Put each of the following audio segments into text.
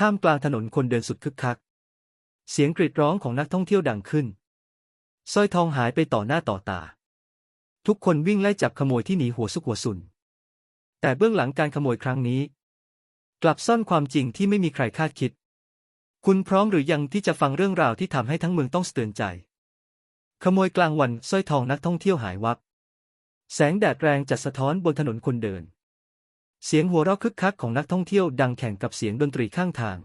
ท่ามกลางถนนคนเดินสุดคึกคัก เสียงกรีดร้องของนักท่องเที่ยวดังขึ้นสร้อยทองหายไปต่อหน้าต่อตา ทุกคนวิ่งไล่จับขโมยที่หนีหัวซุกหัวซุน แต่เบื้องหลังการขโมยครั้งนี้ กลับซ่อนความจริงที่ไม่มีใครคาดคิด คุณพร้อมหรือยังที่จะฟังเรื่องราวที่ทำให้ทั้งเมืองต้องสะเตือนใจ ขโมยกลางวันสร้อยทองนักท่องเที่ยวหายวับ แสงแดดแรงจัดสะท้อนบนถนนคนเดิน เสียงหัวเราะคึกคักของนักท่องเที่ยวดังแข่งกับเสียงดนตรีข้างทาง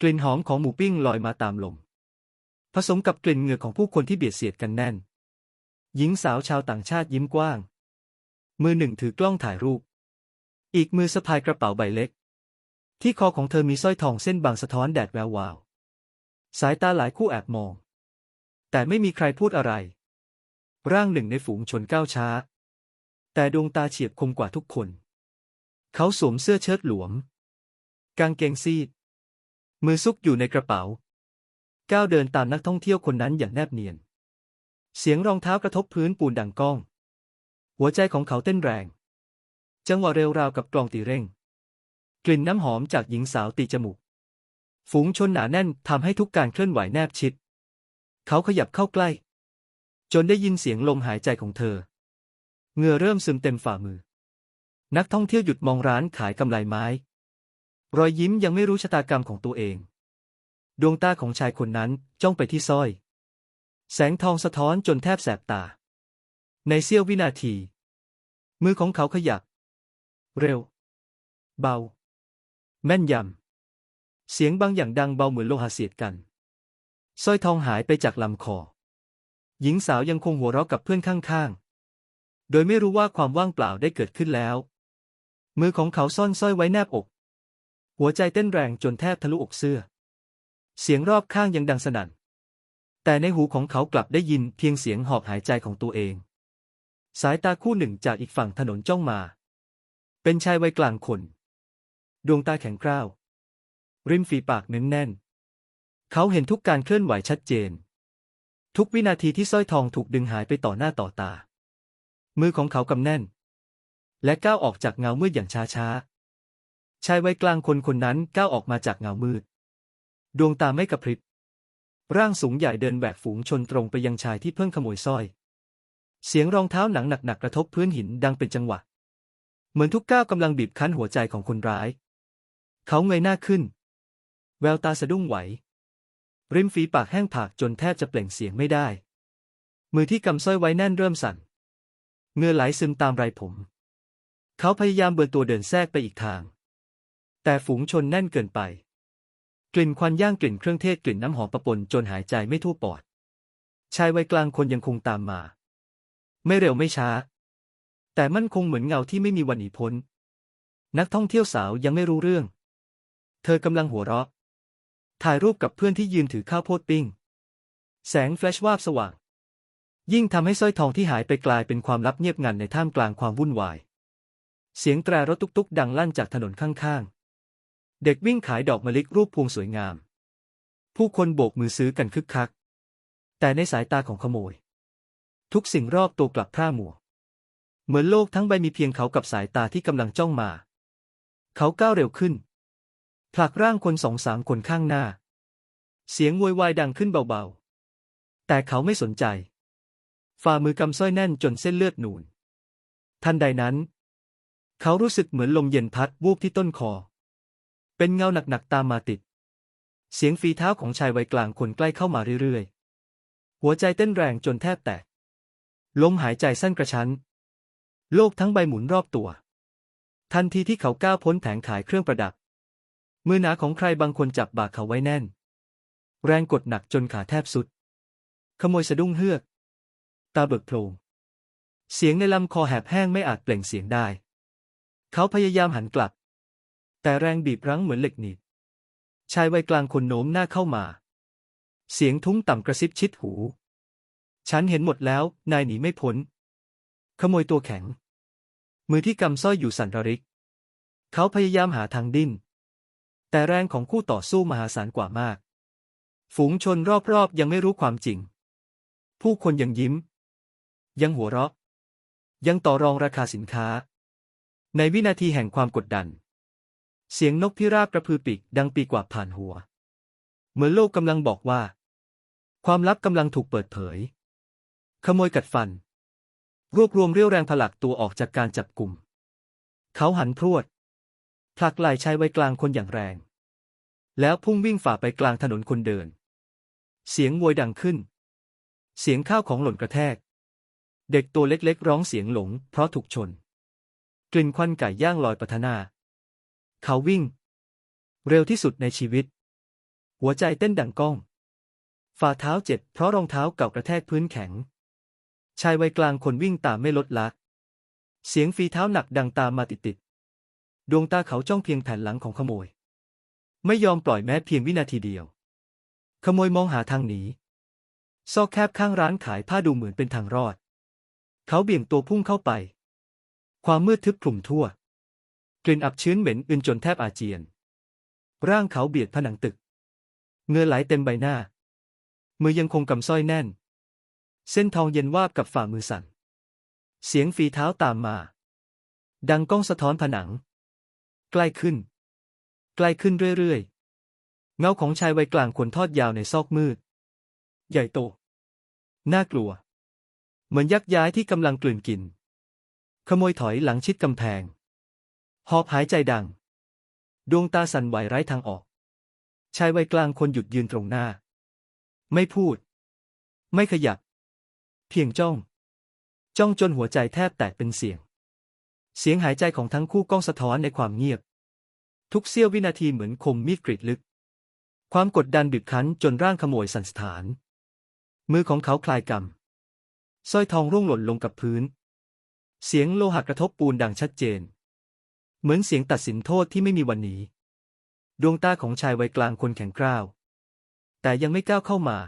กลิ่นหอมของหมูปิ้งลอยมาตามลม ผสมกับกลิ่นเหงื่อของผู้คนที่เบียดเสียดกันแน่น หญิงสาวชาวต่างชาติยิ้มกว้าง มือหนึ่งถือกล้องถ่ายรูป อีกมือสะพายกระเป๋าใบเล็ก ที่คอของเธอมีสร้อยทองเส้นบางสะท้อนแดดแวววาว สายตาหลายคู่แอบมอง แต่ไม่มีใครพูดอะไร ร่างหนึ่งในฝูงชนก้าวช้า แต่ดวงตาเฉียบคมกว่าทุกคน เขาสวมเสื้อเชิ้ตหลวม กางเกงซีด มือซุกอยู่ในกระเป๋า ก้าวเดินตามนักท่องเที่ยวคนนั้นอย่างแนบเนียน เสียงรองเท้ากระทบพื้นปูนดังก้อง หัวใจของเขาเต้นแรง จังหวะเร็วราวกับกลองตีเร่ง กลิ่นน้ำหอมจากหญิงสาวตีจมูก ฝูงชนหนาแน่นทำให้ทุกการเคลื่อนไหวแนบชิด เขาขยับเข้าใกล้ จนได้ยินเสียงลมหายใจของเธอ เหงื่อเริ่มซึมเต็มฝ่ามือ นักท่องเที่ยวหยุดมองร้านขายกำไลไม้ รอยยิ้มยังไม่รู้ชะตากรรมของตัวเอง ดวงตาของชายคนนั้นจ้องไปที่สร้อย แสงทองสะท้อนจนแทบแสบตา ในเสี้ยววินาที มือของเขาขยับ เร็ว เบา แม่นยำ เสียงบางอย่างดังเบาเหมือนโลหะเสียดกันสร้อยทองหายไปจากลำคอ หญิงสาวยังคงหัวเราะกับเพื่อนข้างๆ โดยไม่รู้ว่าความว่างเปล่าได้เกิดขึ้นแล้ว มือของเขาซ่อนสร้อยไว้แนบอก หัวใจเต้นแรงจนแทบทะลุอกเสื้อ เสียงรอบข้างยังดังสนั่น แต่ในหูของเขากลับได้ยินเพียงเสียงหอบหายใจของตัวเอง สายตาคู่หนึ่งจากอีกฝั่งถนนจ้องมา เป็นชายวัยกลางคน ดวงตาแข็งกร้าว ริมฝีปากเน้นแน่น เขาเห็นทุกการเคลื่อนไหวชัดเจน ทุกวินาทีที่สร้อยทองถูกดึงหายไปต่อหน้าต่อตา มือของเขากำแน่น และก้าวออกจากเงามืดอย่างช้าๆชายวัยกลางคนคนนั้นก้าวออกมาจากเงามืด ดวงตาไม่กระพริบ ร่างสูงใหญ่เดินแบกฝูงชนตรงไปยังชายที่เพิ่งขโมยสร้อย เสียงรองเท้าหนังหนักๆกระทบพื้นหินดังเป็นจังหวะ เหมือนทุกก้าวกำลังบีบคั้นหัวใจของคนร้าย เขาเงยหน้าขึ้น แววตาสะดุ้งไหว ริมฝีปากแห้งผากจนแทบจะเปล่งเสียงไม่ได้ มือที่กำสร้อยไว้แน่นเริ่มสั่นเงื่อไหลซึมตามไรผม เขาพยายามเบือนตัวเดินแทรกไปอีกทาง แต่ฝูงชนแน่นเกินไป กลิ่นควันย่างกลิ่นเครื่องเทศกลิ่นน้ำหอมประปนจนหายใจไม่ทั่วปอด ชายวัยกลางคนยังคงตามมา ไม่เร็วไม่ช้า แต่มั่นคงเหมือนเงาที่ไม่มีวันหนีพ้น นักท่องเที่ยวสาวยังไม่รู้เรื่อง เธอกำลังหัวเราะ ถ่ายรูปกับเพื่อนที่ยืนถือข้าวโพดปิ้ง แสงแฟลชวาบสว่าง ยิ่งทำให้สร้อยทองที่หายไปกลายเป็นความลับเงียบงันในท่ามกลางความวุ่นวาย เสียงแตรรถตุกๆ ดังลั่นจากถนนข้างๆ เด็กวิ่งขายดอกมะลิรูปพวงสวยงาม ผู้คนโบกมือซื้อกันคึกคัก แต่ในสายตาของขโมย ทุกสิ่งรอบตัวกลับพร่ามัว เหมือนโลกทั้งใบมีเพียงเขากับสายตาที่กำลังจ้องมา เขาก้าวเร็วขึ้น ผลักร่างคนสองสามคนข้างหน้า เสียงโวยวายดังขึ้นเบาๆ แต่เขาไม่สนใจ ฝ่ามือกำสร้อยแน่นจนเส้นเลือดหนูนทันใดนั้น เขารู้สึกเหมือนลมเย็นพัดวูบที่ต้นคอ เป็นเงาหนักๆตามมาติด เสียงฝีเท้าของชายวัยกลางคนใกล้เข้ามาเรื่อยๆ หัวใจเต้นแรงจนแทบแตก ลมหายใจสั้นกระชั้น โลกทั้งใบหมุนรอบตัว ทันทีที่เขาก้าวพ้นแผงขายเครื่องประดับ มือหนาของใครบางคนจับบ่าเขาไว้แน่น แรงกดหนักจนขาแทบสุด ขโมยสะดุ้งเฮือก ตาเบิกโพลงเสียงในลำคอแหบแห้งไม่อาจเปล่งเสียงได้ เขาพยายามหันกลับ แต่แรงบีบรั้งเหมือนเหล็กหนีบชายวัยกลางคนโน้มหน้าเข้ามา เสียงทุ้มต่ำกระซิบชิดหู ฉันเห็นหมดแล้ว นายหนีไม่พ้น ขโมยตัวแข็ง มือที่กำสร้อยอยู่สั่นระริก เขาพยายามหาทางดิ้น แต่แรงของคู่ต่อสู้มหาศาลกว่ามาก ฝูงชนรอบๆยังไม่รู้ความจริง ผู้คนยังยิ้ม ยังหัวเราะ ยังต่อรองราคาสินค้า ในวินาทีแห่งความกดดัน เสียงนกพิราบกระพือปีกดังปีกว่าผ่านหัว เหมือนโลกกำลังบอกว่า ความลับกำลังถูกเปิดเผย ขโมยกัดฟัน รวบรวมเรี่ยวแรงผลักตัวออกจากการจับกลุ่ม เขาหันพรวดผลักไหล่ชายไว้กลางคนอย่างแรง แล้วพุ่งวิ่งฝ่าไปกลางถนนคนเดิน เสียงโวยดังขึ้น เสียงข้าวของหล่นกระแทก เด็กตัวเล็กๆ ร้องเสียงหลงเพราะถูกชน กลิ่นควันไก่ย่างลอยปะทนา เขาวิ่ง เร็วที่สุดในชีวิต หัวใจเต้นดังก้อง ฝ่าเท้าเจ็บเพราะรองเท้าเก่ากระแทกพื้นแข็ง ชายวัยกลางคนวิ่งตามไม่ลดละเสียงฝีเท้าหนักดังตามมาติดๆดวงตาเขาจ้องเพียงแผ่นหลังของขโมย ไม่ยอมปล่อยแม้เพียงวินาทีเดียว ขโมยมองหาทางหนีซอกแคบข้างร้านขายผ้าดูเหมือนเป็นทางรอด เขาเบี่ยงตัวพุ่งเข้าไป ความมืดทึบคลุมทั่ว กลิ่นอับชื้นเหม็นอึนจนแทบอาเจียน ร่างเขาเบียดผนังตึกเงื่อไหลเต็มใบหน้า มือยังคงกำสร้อยแน่น เส้นทองเย็นวาบกับฝ่ามือสั่น เสียงฝีเท้าตามมา ดังก้องสะท้อนผนัง ใกล้ขึ้น ใกล้ขึ้นเรื่อยๆ เงาของชายวัยกลางควรทอดยาวในซอกมืด ใหญ่โต น่ากลัว เหมือนยักษ์ย้ายที่กำลังกลืนกิน ขโมยถอยหลังชิดกำแพง หอบหายใจดัง ดวงตาสั่นไหวไร้ทางออก ชายวัยกลางคนหยุดยืนตรงหน้า ไม่พูด ไม่ขยับ เพียงจ้อง จ้องจนหัวใจแทบแตกเป็นเสียง เสียงหายใจของทั้งคู่ก้องสะท้อนในความเงียบ ทุกเสี้ยววินาทีเหมือนคมมีดกรีดลึก ความกดดันบีบคั้นจนร่างขโมยสั่นสะท้าน มือของเขาคลายกำสร้อยทองร่วงหล่นลงกับพื้น เสียงโลหะกระทบปูนดังชัดเจน เหมือนเสียงตัดสินโทษที่ไม่มีวันหนี ดวงตาของชายวัยกลางคนแข็งกร้าว แต่ยังไม่ก้าวเข้ามา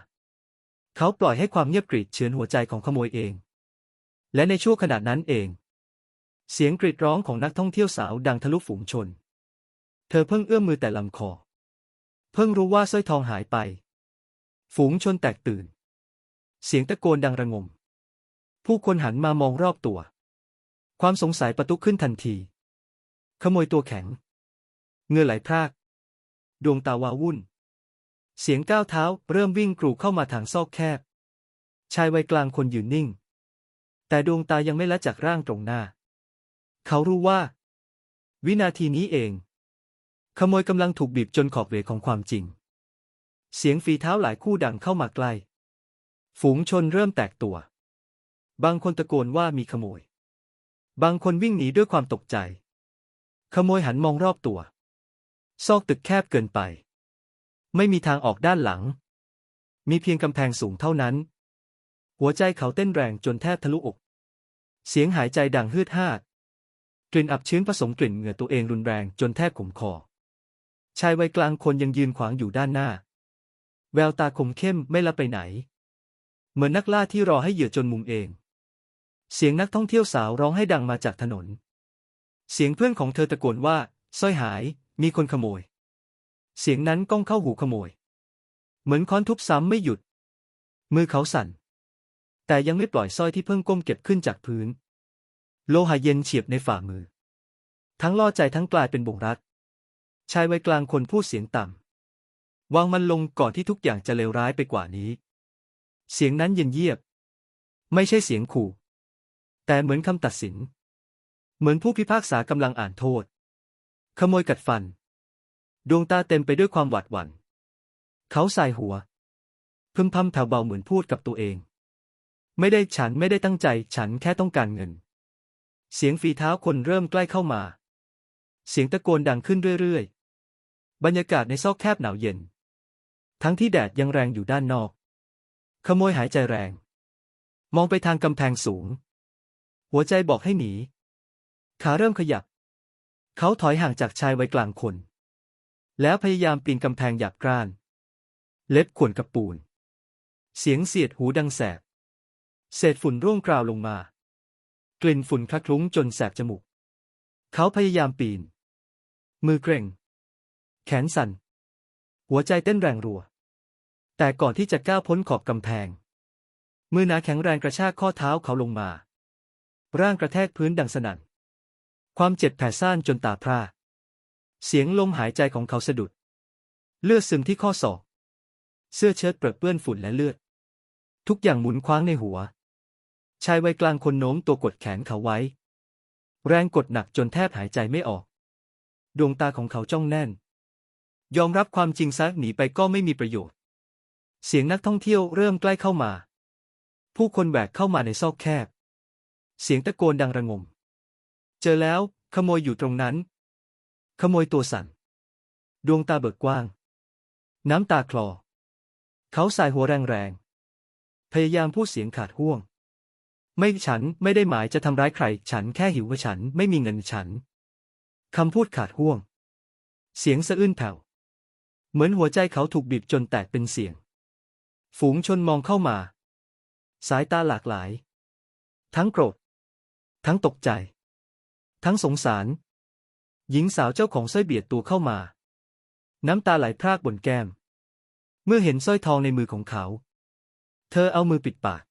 เขาปล่อยให้ความเงียบกริดเฉือนหัวใจของขโมยเอง และในช่วงขณะนั้นเอง เสียงกรีดร้องของนักท่องเที่ยวสาวดังทะลุฝูงชน เธอเพิ่งเอื้อมมือแต่ลำคอ เพิ่งรู้ว่าสร้อยทองหายไป ฝูงชนแตกตื่น เสียงตะโกนดังระงม ผู้คนหันมามองรอบตัว ความสงสัยประตุขึ้นทันที ขโมยตัวแข็ง เงื่อไหลพราก ดวงตาวาวุ่น เสียงก้าวเท้าเริ่มวิ่งกรูเข้ามาทางซอกแคบ ชายวัยกลางคนยืนนิ่ง แต่ดวงตายังไม่ละจากร่างตรงหน้า เขารู้ว่า วินาทีนี้เอง ขโมยกำลังถูกบีบจนขอบเวของความจริง เสียงฝีเท้าหลายคู่ดังเข้ามาใกล้ ฝูงชนเริ่มแตกตัว บางคนตะโกนว่ามีขโมย บางคนวิ่งหนีด้วยความตกใจ ขโมยหันมองรอบตัว ซอกตึกแคบเกินไป ไม่มีทางออกด้านหลัง มีเพียงกำแพงสูงเท่านั้น หัวใจเขาเต้นแรงจนแทบทะลุอก เสียงหายใจดังฮืดฮาด กลิ่นอับชื้นผสมกลิ่นเหงื่อตัวเองรุนแรงจนแทบขมคอ ชายวัยกลางคนยังยืนขวางอยู่ด้านหน้า แววตาคมเข้มไม่ละไปไหน เหมือนนักล่าที่รอให้เหยื่อจนมุมเอง เสียงนักท่องเที่ยวสาวร้องให้ดังมาจากถนน เสียงเพื่อนของเธอตะโกนว่าสร้อยหาย มีคนขโมย เสียงนั้นก้องเข้าหูขโมย เหมือนค้อนทุบซ้ำไม่หยุด มือเขาสั่น แต่ยังไม่ปล่อยสร้อยที่เพิ่งก้มเก็บขึ้นจากพื้น โลหะเย็นเฉียบในฝ่ามือ ทั้งล่อใจทั้งกลายเป็นบ่งรักชายวัยกลางคนพูดเสียงต่ำ วางมันลงก่อนที่ทุกอย่างจะเลวร้ายไปกว่านี้ เสียงนั้นเย็นเยียบ ไม่ใช่เสียงขู่ แต่เหมือนคำตัดสิน เหมือนผู้พิพากษากำลังอ่านโทษ ขโมยกัดฟัน ดวงตาเต็มไปด้วยความหวาดหวัน่น เขาสายหัว พึมพำแผ่วเบาเหมือนพูดกับตัวเอง ไม่ได้ฉันไม่ได้ตั้งใจ ฉันแค่ต้องการเงิน เสียงฝีเท้าคนเริ่มใกล้เข้ามา เสียงตะโกนดังขึ้นเรื่อยๆ บรรยากาศในซอกแคบหนาวเย็น ทั้งที่แดดยังแรงอยู่ด้านนอก ขโมยหายใจแรง มองไปทางกำแพงสูง หัวใจบอกให้หนี ขาเริ่มขยับ เขาถอยห่างจากชายวัยกลางคน แล้วพยายามปีนกำแพงหยาบกร้าน เล็บข่วนกับปูน เสียงเสียดหูดังแสบ เศษฝุ่นร่วงกราวลงมา กลิ่นฝุ่นคละคลุ้งจนแสบจมูก เขาพยายามปีน มือเกร็ง แขนสั่น หัวใจเต้นแรงรัว แต่ก่อนที่จะก้าวพ้นขอบกำแพง มือหนาแข็งแรงกระชากข้อเท้าเขาลงมา ร่างกระแทกพื้นดังสนั่น ความเจ็บแผ่ซ่านจนตาพร่า เสียงลมหายใจของเขาสะดุด เลือดซึมที่ข้อศอก เสื้อเชิ้ตเปรอะเปื้อนฝุ่นและเลือด ทุกอย่างหมุนคว้างในหัว ชายวัยกลางคนโน้มตัวกดแขนเขาไว้ แรงกดหนักจนแทบหายใจไม่ออก ดวงตาของเขาจ้องแน่น ยอมรับความจริงซะหนีไปก็ไม่มีประโยชน์ เสียงนักท่องเที่ยวเริ่มใกล้เข้ามา ผู้คนแบกเข้ามาในซอกแคบ เสียงตะโกนดังระงม เจอแล้ว ขโมยอยู่ตรงนั้น ขโมยตัวสั่น ดวงตาเบิกกว้าง น้ำตาคลอ เขาสายหัวแรงๆ พยายามพูดเสียงขาดห่วง ไม่ฉันไม่ได้หมายจะทำร้ายใคร ฉันแค่หิวว่าฉันไม่มีเงินฉันคำพูดขาดห่วง เสียงสะอื้นแผ่ว เหมือนหัวใจเขาถูกบีบจนแตกเป็นเสียง ฝูงชนมองเข้ามา สายตาหลากหลาย ทั้งโกรธ ทั้งตกใจ ทั้งสงสาร หญิงสาวเจ้าของสร้อยเบียดตัวเข้ามา น้ำตาไหลพรากบนแก้ม เมื่อเห็นสร้อยทองในมือของเขา เธอเอามือปิดปาก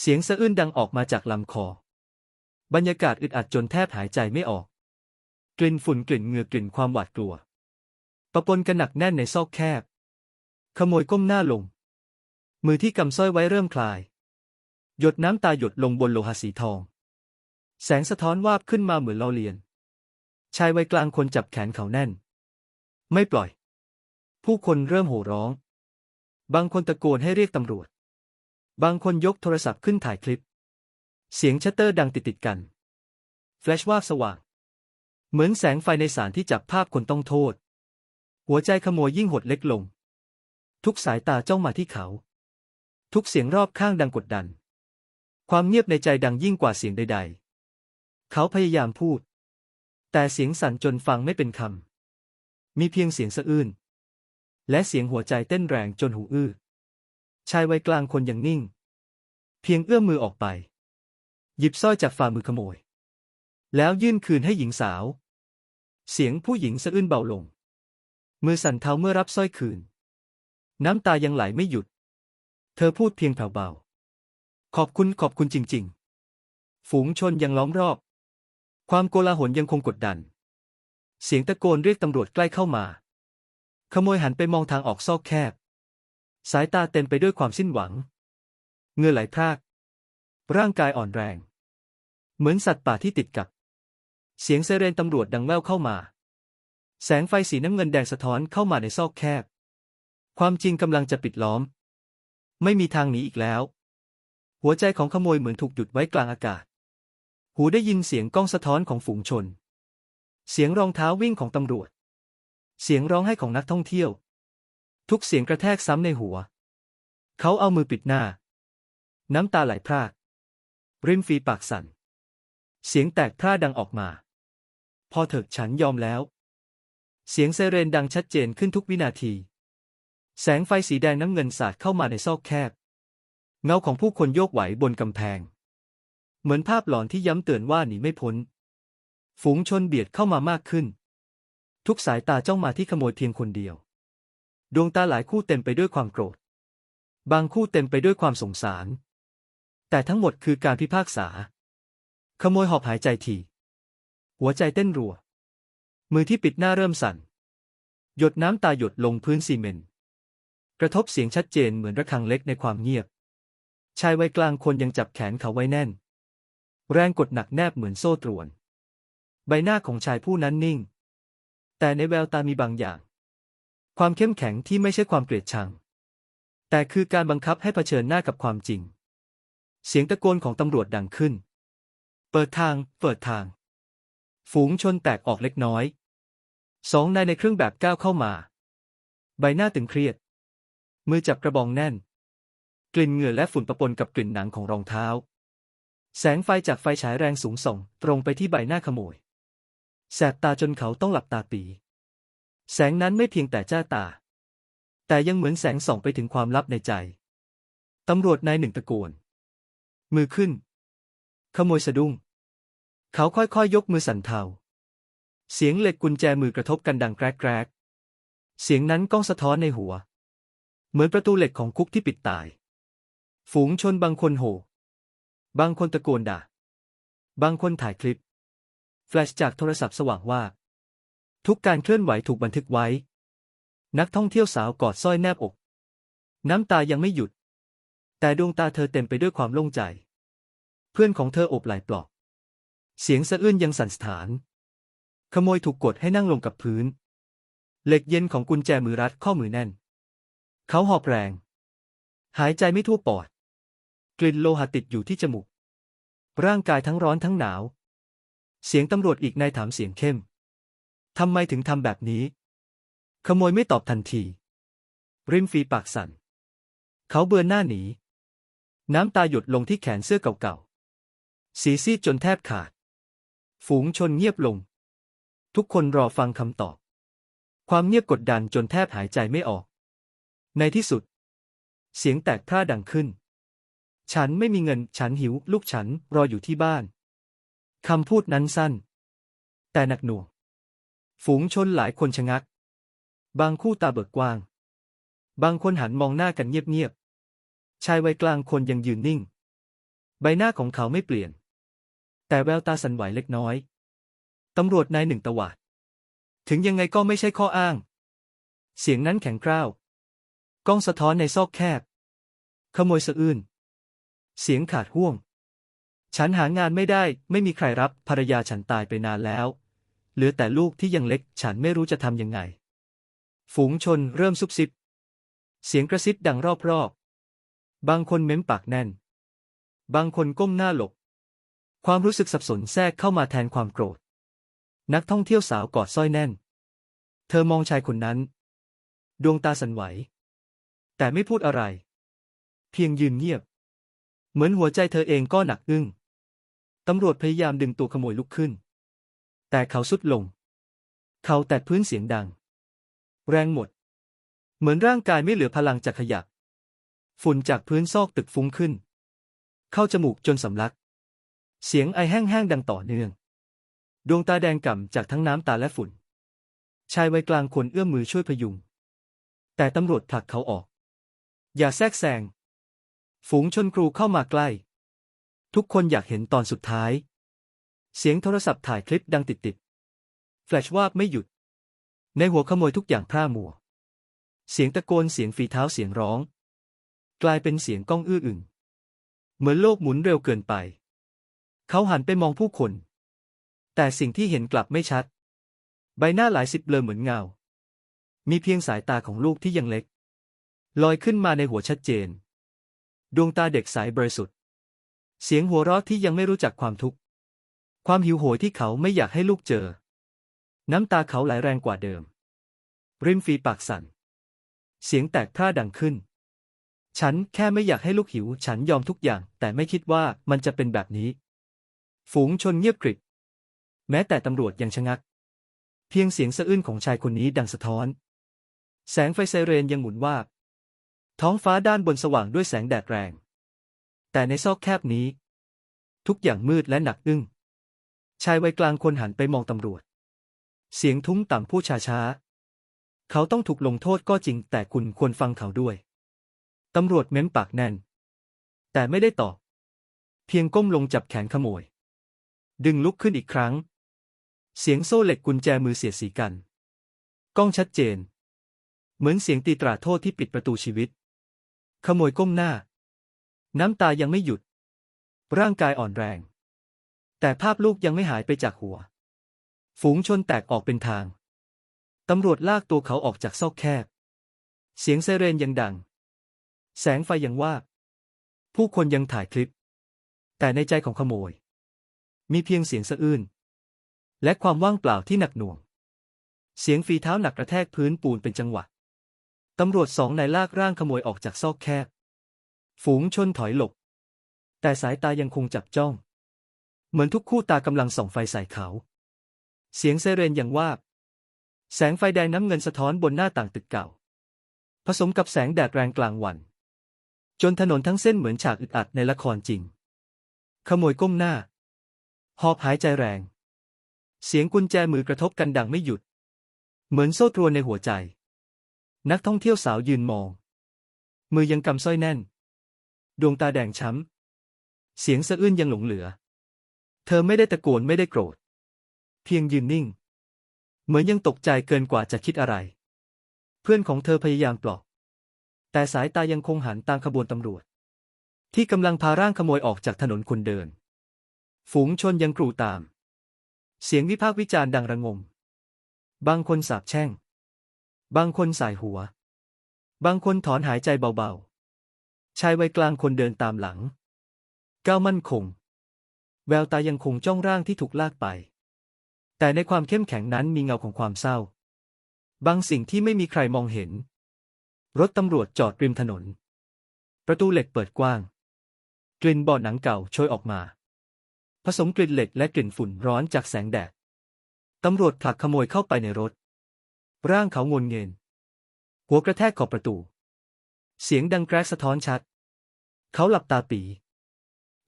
เสียงสะอื้นดังออกมาจากลำคอ บรรยากาศอึดอัดจนแทบหายใจไม่ออก กลิ่นฝุ่นกลิ่นเหงื่อกลิ่นความหวาดกลัวปะปนกันหนักแน่นในซอกแคบ ขโมยก้มหน้าลง มือที่กำสร้อยไว้เริ่มคลาย หยดน้ำตาหยดลงบนโลหะสีทอง แสงสะท้อนวาบขึ้นมาเหมือนเล่าเรียน ชายวัยกลางคนจับแขนเขาแน่น ไม่ปล่อย ผู้คนเริ่มโห่ร้อง บางคนตะโกนให้เรียกตำรวจ บางคนยกโทรศัพท์ขึ้นถ่ายคลิป เสียงชัตเตอร์ดังติดติดกัน แฟลชวาบสว่าง เหมือนแสงไฟในสารที่จับภาพคนต้องโทษ หัวใจขโมยยิ่งหดเล็กลง ทุกสายตาจ้องมาที่เขา ทุกเสียงรอบข้างดังกดดัน ความเงียบในใจดังยิ่งกว่าเสียงใดๆ เขาพยายามพูด แต่เสียงสั่นจนฟังไม่เป็นคำ มีเพียงเสียงสะอื้น และเสียงหัวใจเต้นแรงจนหูอื้อ ชายวัยกลางคนยังนิ่ง เพียงเอื้อมมือออกไป หยิบสร้อยจากฝ่ามือขโมย แล้วยื่นคืนให้หญิงสาว เสียงผู้หญิงสะอื้นเบาลง มือสั่นเทาเมื่อรับสร้อยคืน น้ำตายังไหลไม่หยุด เธอพูดเพียงแผ่วเบา ขอบคุณขอบคุณจริง ๆ ฝูงชนยังล้อมรอบ ความโกลาหลยังคงกดดัน เสียงตะโกนเรียกตำรวจใกล้เข้ามา ขโมยหันไปมองทางออกซอกแคบ สายตาเต็มไปด้วยความสิ้นหวัง เงื่อไหลพราก ร่างกายอ่อนแรง เหมือนสัตว์ป่าที่ติดกับ เสียงไซเรนตำรวจดังแว่วเข้ามา แสงไฟสีน้ำเงินแดงสะท้อนเข้ามาในซอกแคบ ความจริงกำลังจะปิดล้อม ไม่มีทางหนีอีกแล้ว หัวใจของขโมยเหมือนถูกหยุดไว้กลางอากาศ หูได้ยินเสียงก้องสะท้อนของฝูงชน เสียงรองเท้าวิ่งของตำรวจ เสียงร้องไห้ของนักท่องเที่ยว ทุกเสียงกระแทกซ้ำในหัว เขาเอามือปิดหน้า น้ำตาไหลพราก ริมฝีปากสั่น เสียงแตกพร่าดังออกมา พอเถิดฉันยอมแล้ว เสียงไซเรนดังชัดเจนขึ้นทุกวินาที แสงไฟสีแดงน้ำเงินสาดเข้ามาในซอกแคบ เงาของผู้คนโยกไหวบนกำแพง เหมือนภาพหลอนที่ย้ำเตือนว่าหนีไม่พ้น ฝูงชนเบียดเข้ามามากขึ้น ทุกสายตาจ้องมาที่ขโมยเพียงคนเดียว ดวงตาหลายคู่เต็มไปด้วยความโกรธ บางคู่เต็มไปด้วยความสงสาร แต่ทั้งหมดคือการพิพากษา ขโมยหอบหายใจทีหัวใจเต้นรัว มือที่ปิดหน้าเริ่มสั่น หยดน้ำตาหยดลงพื้นซีเมนต์ กระทบเสียงชัดเจนเหมือนระฆังเล็กในความเงียบ ชายวัยกลางคนยังจับแขนเขาไว้แน่น แรงกดหนักแนบเหมือนโซ่ตรวน ใบหน้าของชายผู้นั้นนิ่ง แต่ในแววตามีบางอย่าง ความเข้มแข็งที่ไม่ใช่ความเกลียดชัง แต่คือการบังคับให้เผชิญหน้ากับความจริง เสียงตะโกนของตำรวจดังขึ้น เปิดทาง เปิดทาง ฝูงชนแตกออกเล็กน้อย สองนายในเครื่องแบบก้าวเข้ามา ใบหน้าตึงเครียด มือจับกระบองแน่น กลิ่นเหงื่อและฝุ่นปะปนกับกลิ่นหนังของรองเท้า แสงไฟจากไฟฉายแรงสูงส่อง ตรงไปที่ใบหน้าขโมย แสบตาจนเขาต้องหลับตาปี แสงนั้นไม่เพียงแต่จ้าตา แต่ยังเหมือนแสงส่องไปถึงความลับในใจ ตำรวจนายหนึ่งตะโกน มือขึ้น ขโมยสะดุ้ง เขาค่อยๆยยกมือสั่นเทา เสียงเหล็กกุญแจมือกระทบกันดังแกรกแกรกเสียงนั้นก้องสะท้อนในหัว เหมือนประตูเหล็กของคุกที่ปิดตาย ฝูงชนบางคนโห่ บางคนตะโกนด่า บางคนถ่ายคลิป แฟลชจากโทรศัพท์สว่างว่า ทุกการเคลื่อนไหวถูกบันทึกไว้ นักท่องเที่ยวสาวกอดสร้อยแนบอก น้ำตายังไม่หยุด แต่ดวงตาเธอเต็มไปด้วยความโล่งใจ เพื่อนของเธออบไหล่ปลอบเสียงสะอื้นยังสั่นสถาน ขโมยถูกกดให้นั่งลงกับพื้น เหล็กเย็นของกุญแจมือรัดข้อมือแน่น เขาหอบแรง หายใจไม่ทั่วปอด กลิ่นโลหะติดอยู่ที่จมูก ร่างกายทั้งร้อนทั้งหนาว เสียงตำรวจอีกนายถามเสียงเข้ม ทำไมถึงทำแบบนี้ ขโมยไม่ตอบทันที ริมฝีปากสั่น เขาเบือนหน้าหนี น้ำตาหยดลงที่แขนเสื้อเก่าๆ สีซีดจนแทบขาด ฝูงชนเงียบลง ทุกคนรอฟังคำตอบ ความเงียบกดดันจนแทบหายใจไม่ออก ในที่สุด เสียงแตกพร่าดังขึ้น ฉันไม่มีเงิน ฉันหิว ลูกฉันรออยู่ที่บ้าน คำพูดนั้นสั้น แต่หนักหน่วง ฝูงชนหลายคนชะงัก บางคู่ตาเบิกกว้าง บางคนหันมองหน้ากันเงียบๆ ชายวัยกลางคนยังยืนนิ่ง ใบหน้าของเขาไม่เปลี่ยน แต่แววตาสั่นไหวเล็กน้อย ตำรวจนายหนึ่งตวาด ถึงยังไงก็ไม่ใช่ข้ออ้าง เสียงนั้นแข็งกร้าว กล้องสะท้อนในซอกแคบ ขโมยสะอื้น เสียงขาดห่วง ฉันหางานไม่ได้ ไม่มีใครรับภรรยาฉันตายไปนานแล้ว เหลือแต่ลูกที่ยังเล็ก ฉันไม่รู้จะทำยังไง ฝูงชนเริ่มซุบซิบ เสียงกระซิบดังรอบๆ บางคนเม้มปากแน่น บางคนก้มหน้าหลบ ความรู้สึกสับสนแทรกเข้ามาแทนความโกรธ นักท่องเที่ยวสาวกอดสร้อยแน่น เธอมองชายคนนั้น ดวงตาสันไหว แต่ไม่พูดอะไร เพียงยืนเงียบ เหมือนหัวใจเธอเองก็หนักอึ้ง ตำรวจพยายามดึงตัวขโมยลุกขึ้น แต่เขาสุดลง เขาแตะพื้นเสียงดัง แรงหมด เหมือนร่างกายไม่เหลือพลังจะขยับ ฝุ่นจากพื้นซอกตึกฟุ้งขึ้น เข้าจมูกจนสำลัก เสียงไอแห้งๆดังต่อเนื่อง ดวงตาแดงก่ำจากทั้งน้ำตาและฝุ่น ชายวัยกลางคนเอื้อมมือช่วยพยุง แต่ตำรวจผลักเขาออก อย่าแทรกแซง ฝูงชนกรูเข้ามาใกล้ ทุกคนอยากเห็นตอนสุดท้าย เสียงโทรศัพท์ถ่ายคลิปดังติดๆ แฟลชวาบไม่หยุด ในหัวขโมยทุกอย่างพร่ามัว เสียงตะโกนเสียงฝีเท้าเสียงร้อง กลายเป็นเสียงก้องอื้ออึง เหมือนโลกหมุนเร็วเกินไป เขาหันไปมองผู้คน แต่สิ่งที่เห็นกลับไม่ชัด ใบหน้าหลายสิบเบลอเหมือนเงา มีเพียงสายตาของลูกที่ยังเล็ก ลอยขึ้นมาในหัวชัดเจน ดวงตาเด็กใสบริสุทธิ์ เสียงหัวเราะที่ยังไม่รู้จักความทุกข์ ความหิวโหยที่เขาไม่อยากให้ลูกเจอ น้ำตาเขาไหลแรงกว่าเดิม ริมฝีปากสั่น เสียงแตกพร่าดังขึ้น ฉันแค่ไม่อยากให้ลูกหิว ฉันยอมทุกอย่าง แต่ไม่คิดว่ามันจะเป็นแบบนี้ ฝูงชนเงียบกริบ แม้แต่ตำรวจยังชะงัก เพียงเสียงสะอื้นของชายคนนี้ดังสะท้อน แสงไฟไซเรนยังหมุนวาบ ท้องฟ้าด้านบนสว่างด้วยแสงแดดแรง แต่ในซอกแคบนี้ ทุกอย่างมืดและหนักอึ้ง ชายวัยกลางคนหันไปมองตำรวจ เสียงทุ้มต่ำพูดช้าๆ เขาต้องถูกลงโทษก็จริง แต่คุณควรฟังเขาด้วย ตำรวจเม้มปากแน่น แต่ไม่ได้ตอบ เพียงก้มลงจับแขนขโมย ดึงลุกขึ้นอีกครั้ง เสียงโซ่เหล็กกุญแจมือเสียดสีกัน กล้องชัดเจน เหมือนเสียงตีตราโทษที่ปิดประตูชีวิต ขโมยก้มหน้า น้ำตายังไม่หยุด ร่างกายอ่อนแรง แต่ภาพลูกยังไม่หายไปจากหัว ฝูงชนแตกออกเป็นทาง ตำรวจลากตัวเขาออกจากซอกแคบ เสียงไซเรนยังดัง แสงไฟยังวาบผู้คนยังถ่ายคลิป แต่ในใจของขโมย มีเพียงเสียงสะอื้นและความว่างเปล่าที่หนักหน่วง เสียงฝีเท้าหนักกระแทกพื้นปูนเป็นจังหวะ ตำรวจสองนายลากร่างขโมยออกจากซอกแคบ ฝูงชนถอยหลบ แต่สายตายังคงจับจ้อง เหมือนทุกคู่ตากำลังส่องไฟใส่เขา เสียงไซเรนอยังว่า แสงไฟแดงน้ำเงินสะท้อนบนหน้าต่างตึกเก่า ผสมกับแสงแดดแรงกลางวัน จนถนนทั้งเส้นเหมือนฉากอึดอัดในละครจริง ขโมยก้มหน้า หอบหายใจแรง เสียงกุญแจมือกระทบกันดังไม่หยุด เหมือนโซ่ตรวนในหัวใจ นักท่องเที่ยวสาวยืนมอง มือยังกำสร้อยแน่น ดวงตาแดงช้ำ เสียงสะอื้นยังหลงเหลือ เธอไม่ได้ตะโกนไม่ได้โกรธ เพียงยืนนิ่ง เหมือนยังตกใจเกินกว่าจะคิดอะไร เพื่อนของเธอพยายามปลอบ แต่สายตายังคงหันตามขบวนตำรวจ ที่กำลังพาร่างขโมยออกจากถนนคนเดิน ฝูงชนยังกรูตาม เสียงวิพากษ์วิจารณ์ดังระงม บางคนสาบแช่ง บางคนสายหัว บางคนถอนหายใจเบาๆ ชายวัยกลางคนเดินตามหลัง ก้าวมั่นคง แววตายังคงจ้องร่างที่ถูกลากไป แต่ในความเข้มแข็งนั้นมีเงาของความเศร้า บางสิ่งที่ไม่มีใครมองเห็น รถตำรวจจอดริมถนน ประตูเหล็กเปิดกว้าง กลิ่นบ่อหนังเก่าโชยออกมา ผสมกลิ่นเหล็กและกลิ่นฝุ่นร้อนจากแสงแดดตำรวจผลักขโมยเข้าไปในรถ ร่างเขางนเงิน หัวกระแทกขอบประตู เสียงดังแกรกสะท้อนชัด เขาหลับตาปี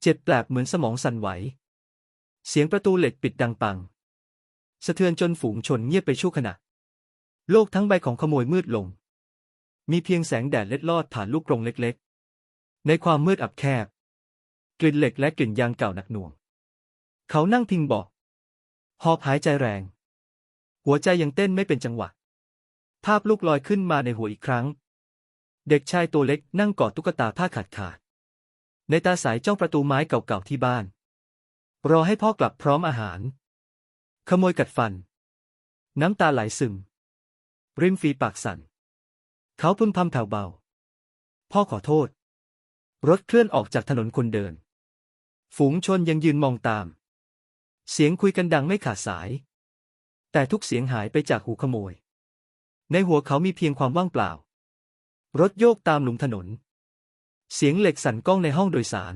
เจ็บแปลบเหมือนสมองสั่นไหว เสียงประตูเหล็กปิดดังปัง สะเทือนจนฝูงชนเงียบไปชั่วขณะ โลกทั้งใบของขโมยมืดลง มีเพียงแสงแดดเล็ดลอดผ่านลูกกรงเล็กๆ ในความมืดอับแคบ กลิ่นเหล็กและกลิ่นยางเก่าหนักหน่วง เขานั่งพิงเบาะหอบหายใจแรง หัวใจยังเต้นไม่เป็นจังหวะ ภาพลูกลอยขึ้นมาในหัวอีกครั้ง เด็กชายตัวเล็กนั่งกอดตุ๊กตาผ้าขาดขาด ในตาสายจ้องประตูไม้เก่าๆที่บ้าน รอให้พ่อกลับพร้อมอาหาร ขโมยกัดฟัน น้ำตาไหลซึม ริมฝีปากสั่น เขาพึมพำแผ่วเบา พ่อขอโทษ รถเคลื่อนออกจากถนนคนเดิน ฝูงชนยังยืนมองตาม เสียงคุยกันดังไม่ขาดสาย แต่ทุกเสียงหายไปจากหูขโมย ในหัวเขามีเพียงความว่างเปล่า รถโยกตามหลุมถนน เสียงเหล็กสั่นก้องในห้องโดยสาร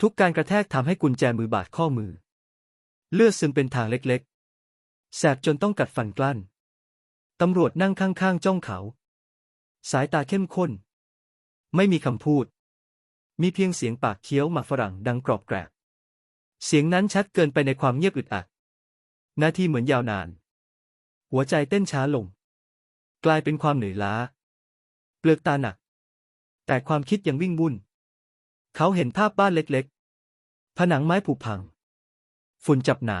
ทุกการกระแทกทำให้กุญแจมือบาดข้อมือ เลือดซึมเป็นทางเล็กๆ แสบจนต้องกัดฟันกลั้น ตำรวจนั่งข้างๆ จ้องเขา สายตาเข้มข้น ไม่มีคำพูด มีเพียงเสียงปากเคี้ยวหมากฝรั่งดังกรอบแกรบ เสียงนั้นชัดเกินไปในความเงียบอึดอัด นาทีเหมือนยาวนาน หัวใจเต้นช้าลง กลายเป็นความเหนื่อยล้า เปลือกตาหนัก แต่ความคิดยังวิ่งวุ่น เขาเห็นภาพบ้านเล็กๆ ผนังไม้ผุพัง ฝุ่นจับหนา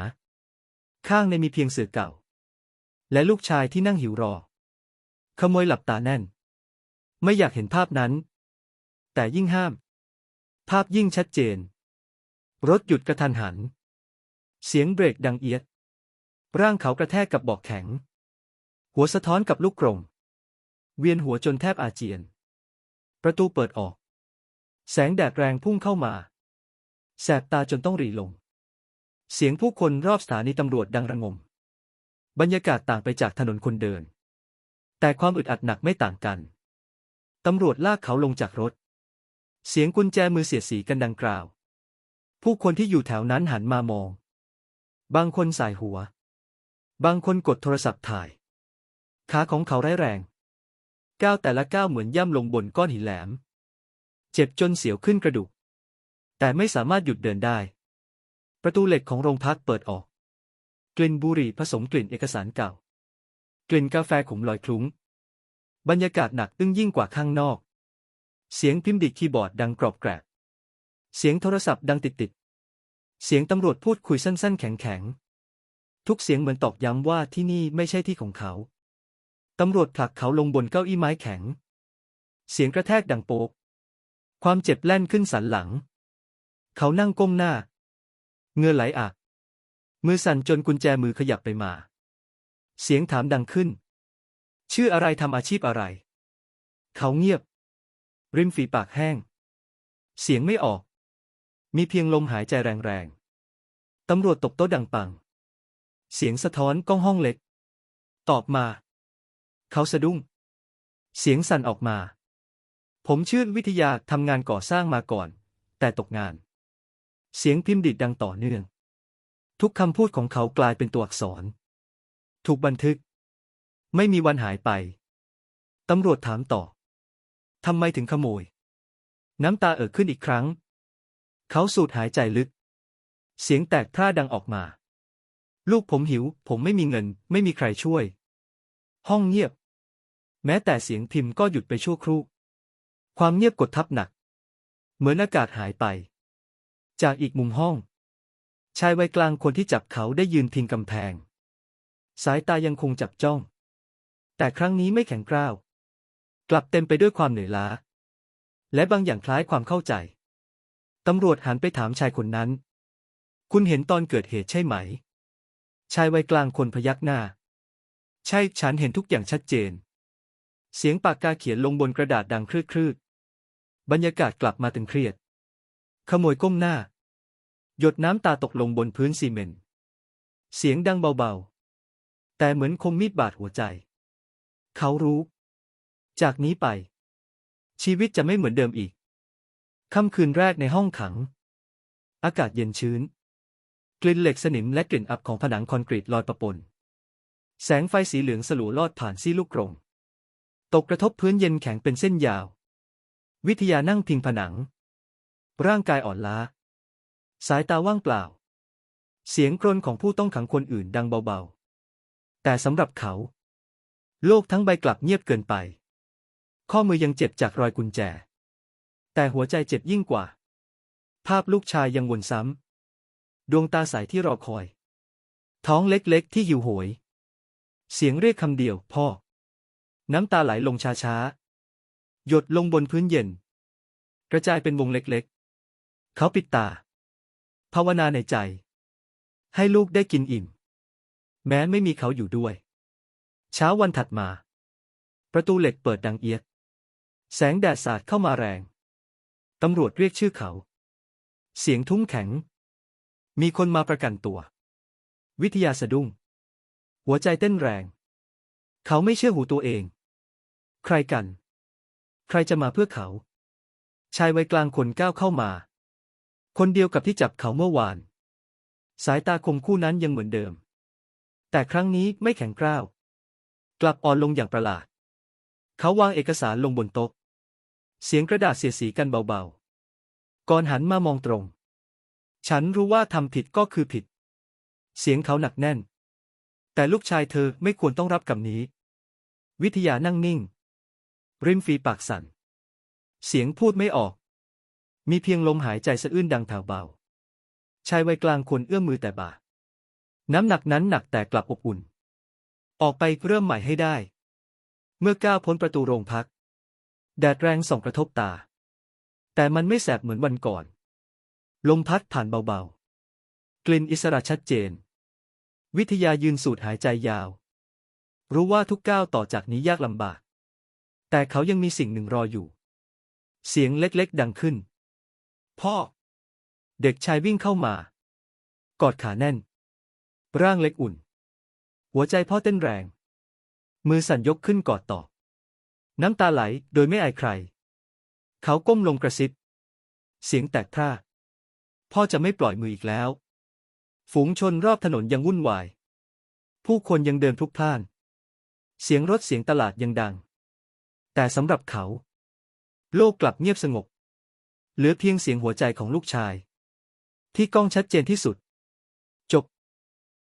ข้างในมีเพียงเสื่อเก่า และลูกชายที่นั่งหิวรอ ขโมยหลับตาแน่น ไม่อยากเห็นภาพนั้น แต่ยิ่งห้าม ภาพยิ่งชัดเจน รถหยุดกระทันหัน เสียงเบรกดังเอียด ร่างเขากระแทกกับบอกแข็ง หัวสะท้อนกับลูกกรงเวียนหัวจนแทบอาเจียน ประตูเปิดออก แสงแดดแรงพุ่งเข้ามา แสบตาจนต้องรีลง เสียงผู้คนรอบสถานีตำรวจดังระงม บรรยากาศต่างไปจากถนนคนเดิน แต่ความอึดอัดหนักไม่ต่างกัน ตำรวจลากเขาลงจากรถ เสียงกุญแจมือเสียดสีกันดังกล่าว ผู้คนที่อยู่แถวนั้นหันมามอง บางคนสายหัว บางคนกดโทรศัพท์ถ่าย ขาของเขาร้แรง ก้าวแต่ละก้าวเหมือนย่ำลงบนก้อนหินแหลม เจ็บจนเสียวขึ้นกระดูก แต่ไม่สามารถหยุดเดินได้ ประตูเหล็กของโรงพักเปิดออก กลิ่นบุหรี่ผสมกลิ่นเอกสารเก่า กลิ่นกาแฟขมลอยคลุ้ง บรรยากาศหนักอึ้งยิ่งกว่าข้างนอก เสียงพิมพ์ดิดคีย์บอร์ดดังกรอบแกรบ เสียงโทรศัพท์ดังติดติด เสียงตำรวจพูดคุยสั้นๆ แข็งๆ ทุกเสียงเหมือนตอกย้ำว่าที่นี่ไม่ใช่ที่ของเขา ตำรวจผลักเขาลงบนเก้าอี้ไม้แข็ง เสียงกระแทกดังโป๊ก ความเจ็บแล่นขึ้นสันหลัง เขานั่งก้มหน้า เงื่อไหลอาบมือสั่นจนกุญแจมือขยับไปมา เสียงถามดังขึ้น ชื่ออะไรทำอาชีพอะไร เขาเงียบ ริมฝีปากแห้ง เสียงไม่ออก มีเพียงลมหายใจแรงๆ ตำรวจตบโต๊ะดังปัง เสียงสะท้อนก้องห้องเล็ก ตอบมา เขาสะดุ้ง เสียงสั่นออกมา ผมชื่อวิทยาทำงานก่อสร้างมาก่อน แต่ตกงาน เสียงพิมพ์ดิดดังต่อเนื่อง ทุกคำพูดของเขากลายเป็นตัวอักษร ถูกบันทึก ไม่มีวันหายไป ตำรวจถามต่อ ทำไมถึงขโมย น้ำตาเอ่อขึ้นอีกครั้ง เขาสูดหายใจลึก เสียงแตกพร่าดังออกมา ลูกผมหิว ผมไม่มีเงิน ไม่มีใครช่วย ห้องเงียบ แม้แต่เสียงพิมพ์ก็หยุดไปชั่วครู่ ความเงียบกดทับหนัก เหมือนอากาศหายไป จากอีกมุมห้อง ชายวัยกลางคนที่จับเขาได้ยืนพิงกำแพง สายตายังคงจับจ้อง แต่ครั้งนี้ไม่แข็งกร้าว กลับเต็มไปด้วยความเหนื่อยล้า และบางอย่างคล้ายความเข้าใจ ตำรวจหันไปถามชายคนนั้น คุณเห็นตอนเกิดเหตุใช่ไหม ชายวัยกลางคนพยักหน้า ใช่ฉันเห็นทุกอย่างชัดเจน เสียงปากกาเขียนลงบนกระดาษดังครืดๆ บรรยากาศกลับมาตึงเครียด ขโมยก้มหน้า หยดน้ำตาตกลงบนพื้นซีเมนต์ เสียงดังเบาๆ แต่เหมือนคมมีดบาดหัวใจ เขารู้ จากนี้ไป ชีวิตจะไม่เหมือนเดิมอีก ค่ำคืนแรกในห้องขัง อากาศเย็นชื้น กลิ่นเหล็กสนิมและกลิ่นอับของผนังคอนกรีตลอยประปน แสงไฟสีเหลืองสลัวลอดผ่านซี่ลูกกรง ตกกระทบพื้นเย็นแข็งเป็นเส้นยาว วิทยานั่งพิงผนัง ร่างกายอ่อนล้า สายตาว่างเปล่า เสียงกรนของผู้ต้องขังคนอื่นดังเบาๆ แต่สำหรับเขา โลกทั้งใบกลับเงียบเกินไป ข้อมือยังเจ็บจากรอยกุญแจ แต่หัวใจเจ็บยิ่งกว่า ภาพลูกชายยังวนซ้ำ ดวงตาใสที่รอคอย ท้องเล็กๆที่หิวโหย เสียงเรียกคำเดียวพ่อ น้ำตาไหลลงช้าๆ หยดลงบนพื้นเย็น กระจายเป็นวงเล็กๆ เขาปิดตา ภาวนาในใจ ให้ลูกได้กินอิ่ม แม้ไม่มีเขาอยู่ด้วย เช้าวันถัดมา ประตูเหล็กเปิดดังเอียด แสงแดดสาดเข้ามาแรง ตำรวจเรียกชื่อเขา เสียงทุ้มแข็ง มีคนมาประกันตัว วิทยาสะดุ้ง หัวใจเต้นแรง เขาไม่เชื่อหูตัวเอง ใครกัน ใครจะมาเพื่อเขา ชายวัยกลางคนก้าวเข้ามา คนเดียวกับที่จับเขาเมื่อวาน สายตาคมคู่นั้นยังเหมือนเดิม แต่ครั้งนี้ไม่แข็งกร้าว กลับอ่อนลงอย่างประหลาด เขาวางเอกสารลงบนโต๊ะ เสียงกระดาษเสียสีกันเบาๆ ก่อนหันมามองตรง ฉันรู้ว่าทำผิดก็คือผิด เสียงเขาหนักแน่น แต่ลูกชายเธอไม่ควรต้องรับกรรมนี้ วิทยานั่งนิ่ง ริมฝีปากสั่น เสียงพูดไม่ออก มีเพียงลมหายใจสะอื้นดังแผ่วเบา ชายวัยกลางคนเอื้อมมือแต่บ่า น้ำหนักนั้นหนักแต่กลับอบอุ่น ออกไปเริ่มใหม่ให้ได้ เมื่อก้าวพ้นประตูโรงพัก แดดแรงส่องกระทบตา แต่มันไม่แสบเหมือนวันก่อน ลมพัดผ่านเบาๆ กลิ่นอิสระชัดเจน วิทยายืนสูดหายใจยาว รู้ว่าทุกก้าวต่อจากนี้ยากลำบาก แต่เขายังมีสิ่งหนึ่งรออยู่ เสียงเล็กๆ ดังขึ้น พ่อ เด็กชายวิ่งเข้ามา กอดขาแน่น ร่างเล็กอุ่น หัวใจพ่อเต้นแรง มือสั่นยกขึ้นกอดต่อ น้ำตาไหลโดยไม่อายใคร เขาก้มลงกระซิบ เสียงแตกพร่าพ่อจะไม่ปล่อยมืออีกแล้ว ฝูงชนรอบถนนยังวุ่นวาย ผู้คนยังเดินพลุกพล่าน เสียงรถเสียงตลาดยังดัง แต่สำหรับเขา โลกกลับเงียบสงบ เหลือเพียงเสียงหัวใจของลูกชาย ที่ก้องชัดเจนที่สุด